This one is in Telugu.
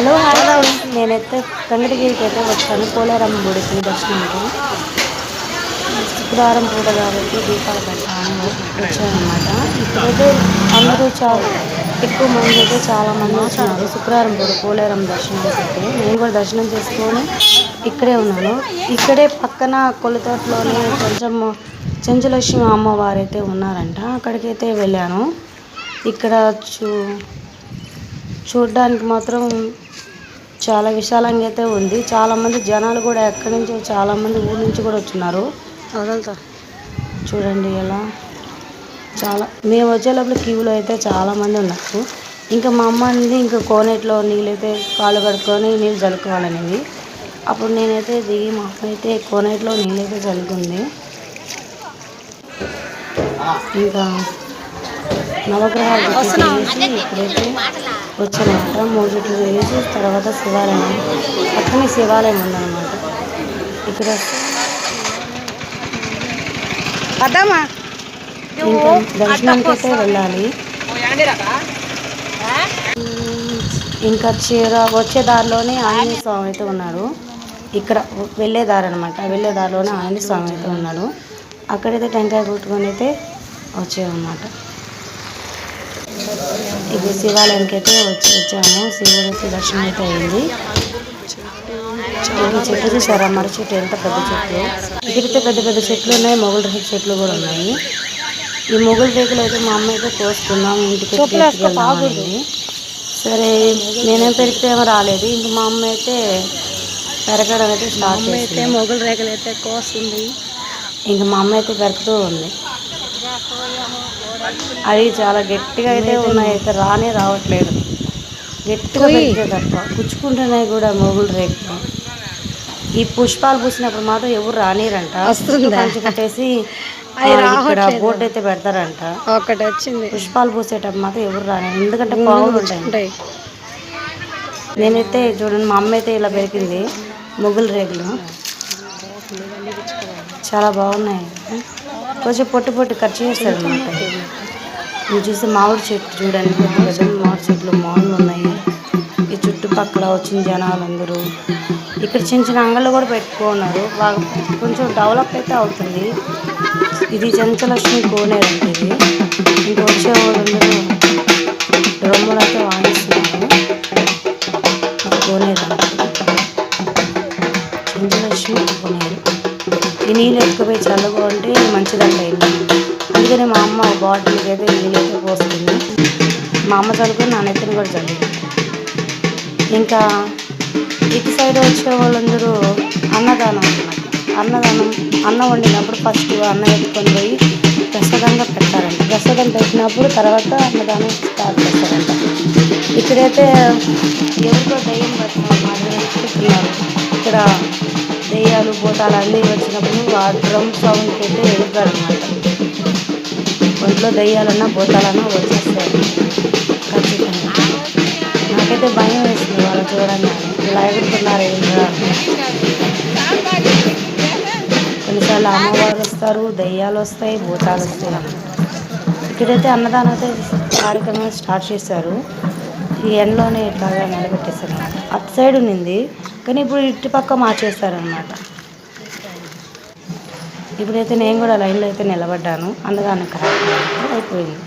హలో హలో నేనైతే వెంకటగిరికి అయితే వచ్చాను. పోలేరమ్మ గుడికి దర్శనానికి శుక్రవారం పూట కాబట్టి దీపాలు పెట్టాను వచ్చానమాట ఇప్పుడైతే అందరూ చాలా ఎక్కువ మంది అయితే చాలా మంది వచ్చినారు. శుక్రవారం పూట పోలేరమ్మ దర్శనం చేసి నేను కూడా దర్శనం చేసుకొని ఇక్కడే ఉన్నాను. ఇక్కడే పక్కన కొలతోటలోనే కొంచెం చెంచలక్ష్మి అమ్మవారు అయితే ఉన్నారంట. అక్కడికైతే వెళ్ళాను. ఇక్కడ చూ చూడ్డానికి మాత్రం చాలా విశాలంగా అయితే ఉంది. చాలామంది జనాలు కూడా ఎక్కడి నుంచో చాలామంది ఊరి నుంచి కూడా వచ్చినారు వదలుతా. చూడండి ఎలా. చాలా మేము వచ్చే లోపల క్యూలో అయితే చాలామంది ఉన్నారు. ఇంకా మా అమ్మ అనేది ఇంకా కోనేటిలో నీళ్ళైతే కాళ్ళు కడుక్కొని నీళ్ళు చల్లుకోవాలనేది. అప్పుడు నేనైతే దిగి మా అమ్మ అయితే కోనేటిలో నీళ్ళైతే చల్లుకుంది. ఇంకా నవగ్రహాలు ఇప్పుడైతే వచ్చానమాట మూడు చుట్లు తర్వాత శివాలయం పక్కనే శివాలయం ఉందన్నమాట. ఇక్కడ అద్దమ్మా ఇంకా దర్శనానికి అయితే వెళ్ళాలి. ఇంకా చీర వచ్చే దారిలోనే ఆంజనేయ స్వామి అయితే ఉన్నాడు. ఇక్కడ వెళ్ళే దారి అనమాట వెళ్ళే దారిలోనే ఆంజనేయ స్వామి అయితే ఉన్నాడు. అక్కడైతే టెంకాయ కొట్టుకొని అయితే వచ్చామన్నమాట ఇది శివాలయానికి అయితే వచ్చి వచ్చాము. శివుడికి దర్శనం అయితే అయింది. ఈ చెట్టు చూసారా? మర్రి చెట్టు ఎంత పెద్ద చెట్లు ఇక్కడైతే పెద్ద పెద్ద చెట్లు ఉన్నాయి. మొగలు రేకు చెట్లు కూడా ఉన్నాయి. ఈ మొగలు రేకులు అయితే మా అమ్మ అయితే కోసుకున్నాం. ఇంటికి సరే నేనేం పెరిగితే ఏమో రాలేదు. ఇంక మా అమ్మ అయితే పెరగడం అయితే స్టార్ట్ అయితే మొగులు రేఖలు అయితే కోస్తుంది. ఇంక మా అమ్మ అయితే పెరుగుతూ ఉంది. అవి చాలా గట్టిగా అయితే ఉన్నాయి. అయితే రానే రావట్లేదు. గట్టిగా పెరిగితే తప్ప. పుచ్చుకుంటున్నాయి కూడా మొగులు రేకులు ఈ పుష్పాలు పూసినప్పుడు మాత్రం ఎవరు రానిరంట. వస్తుందా? కట్టేసి ఇక్కడ. బోర్డు అయితే పెడతారంట. ఒకటి వచ్చింది. పుష్పాలు పూసేటప్పుడు మాత్రం ఎవరు రాని ఎందుకంటే పావులు ఉంటాయి. నేనైతే చూడండి మా అమ్మ అయితే ఇలా పెరిగింది మొగులు రేకులు. చాలా బాగున్నాయి. కొంచెం పొట్టు పొట్టు కట్ చేస్తారు అనమాట చూస్తే మామిడి చెట్టు చూడండి పెద్ద మామిడి చెట్లు మామిడి ఉన్నాయి. ఈ చుట్టుపక్కల వచ్చిన జనాలందరూ. ఇక్కడ చిన్న చిన్న అంగళ్ళు కూడా పెట్టుకున్నారు. బాగా కొంచెం డెవలప్ అయితే అవుతుంది. ఇది జంతలక్ష్మి కోనేరు అంటే ఇది. ఇంకా వచ్చే వాళ్ళందరూ డ్రమ్ములు ఈ నీళ్ళు ఎత్తుకుపోయి చల్లుకుంటే మంచిదంట ఇది. అందుకని మా అమ్మ బాటిల్కి అయితే నీళ్ళు పోస్తుంది. మా అమ్మ చల్లుకొని నా నెత్తిని కూడా చల్లింది ఇంకా ఇటు సైడ్ వచ్చే వాళ్ళందరూ అన్నదానం అన్నదానం అన్నం వండినప్పుడు ఫస్ట్ అన్నం ఎత్తుకొని పోయి ప్రసాదంగా పెడతారంట. ప్రసాదం పెట్టినప్పుడు తర్వాత అన్నదానం స్టార్ట్ చేస్తారంట. ఇక్కడైతే ఎవరితో దయ్యం పెట్టిన మాదిరి ఇక్కడ దెయ్యాలు భూతాలు అన్నీ వచ్చినప్పుడు ఆ డ్రమ్ సౌండ్ అయితే ఎదుగుతారనమాట ఒంట్లో దెయ్యాలన్నా భూతాలన్నా వచ్చేస్తాయి. ఖచ్చితంగా. నాకైతే భయం వేస్తుంది వాళ్ళు చూడండి ఇలా ఎగురుతున్నారు కొన్నిసార్లు అమ్మవారు వస్తారు దెయ్యాలు వస్తాయి భూతాలు వస్తాయి ఇక్కడైతే అన్నదానం అయితే కార్యక్రమం స్టార్ట్ చేశారు. ఈ ఎండలోనే ఇట్లాగా నిలబెట్టేశారు. అటు సైడ్ ఉన్నింది. కానీ ఇప్పుడు ఇటు పక్క మార్చేస్తారనమాట ఇప్పుడైతే నేను కూడా లైన్లో అయితే నిలబడ్డాను. అందుకని కరెక్ట్ అయిపోయింది.